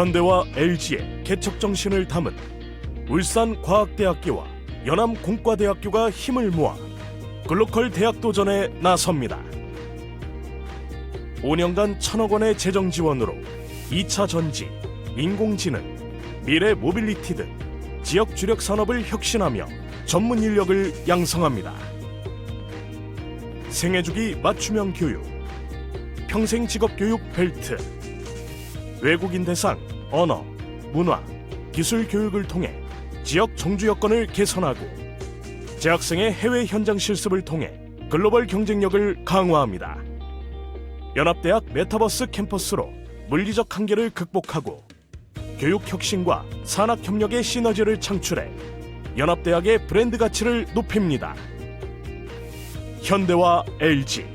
현대와 LG의 개척 정신을 담은 울산과학대학교와 연암공과대학교가 힘을 모아 글로컬 대학 도전에 나섭니다. 5년간 천억 원의 재정 지원으로 2차 전지, 인공지능, 미래 모빌리티 등 지역 주력 산업을 혁신하며 전문 인력을 양성합니다. 생애주기 맞춤형 교육, 평생 직업 교육 벨트, 외국인 대상 언어, 문화, 기술 교육을 통해 지역 정주 여건을 개선하고 재학생의 해외 현장 실습을 통해 글로벌 경쟁력을 강화합니다. 연합대학 메타버스 캠퍼스로 물리적 한계를 극복하고 교육 혁신과 산학 협력의 시너지를 창출해 연합대학의 브랜드 가치를 높입니다. 현대와 LG,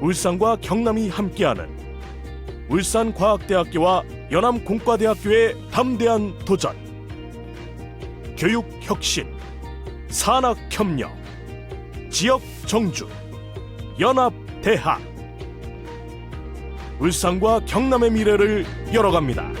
울산과 경남이 함께하는 울산과학대학교와 연암공과대학교의 담대한 도전. 교육 혁신, 산학 협력, 지역 정주, 연합대학. 울산과 경남의 미래를 열어갑니다.